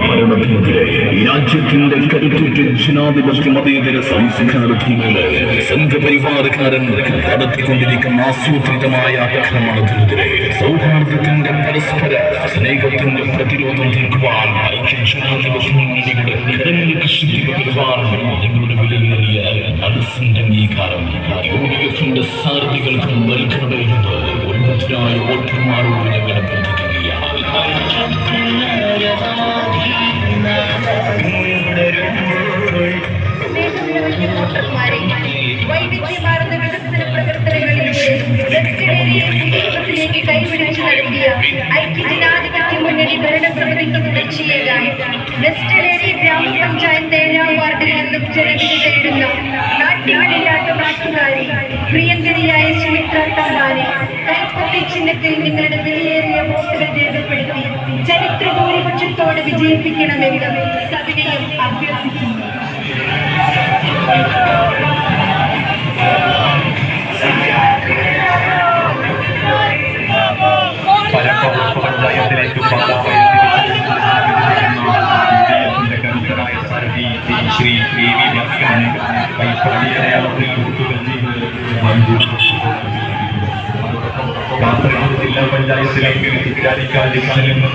ഭരണത്തിനെതിരെ രാജ്യത്തിന്റെ കരുത്തുറ്റ ജനാധിപത്യ മതേതര സംസ്കാരത്തിന്മേൽ സംഘപരിവാരക്കാരൻ നടത്തിക്കൊണ്ടിരിക്കുന്ന ആസൂത്രിതമായ ആക്രമണത്തിനെതിരെ സൗഹാർദ്ദത്തിന്റെ പരസ്പര സ്നേഹത്തിന്റെ പ്രതിരോധം തീർക്കുവാൻ ഐക്യ ജനാധിപത്യ മുന്നണിയുടെ കരങ്ങൾക്ക് ശുദ്ധി പകരുവാൻ നിങ്ങളുടെ വിലയേറിയ മനസ്സിന്റെ അംഗീകാരം. യു ഡി എഫിന്റെ സാരഥികൾക്കും നൽകണമെന്ന് ഉന്നതരായ വോട്ടർമാരോട് മുന്നണി ഭരണസമിതിക്ക് തുടർച്ചയേകാൻ വെസ്റ്റേരി ഗ്രാമപഞ്ചായത്ത് ഏഴാം വാർഡിൽ നിന്നും ജനവിധി തേടുന്ന നാട്ടുകളില്ലാത്ത നാട്ടുകാരി പ്രിയങ്കരിയായ സുമിത്ര തമ്പാനെ കൈപ്പത്തി ചിഹ്നത്തിൽ നിങ്ങളുടെ വിലയേറിയ വോട്ടുകൾ രേഖപ്പെടുത്തി ചരിത്ര ഭൂരിപക്ഷത്തോട് വിജയിപ്പിക്കണമെന്ന് സവിനയം കാസർഗോഡ് ജില്ലാ പഞ്ചായത്തിലേക്ക്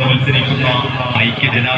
മത്സരിക്കുന്ന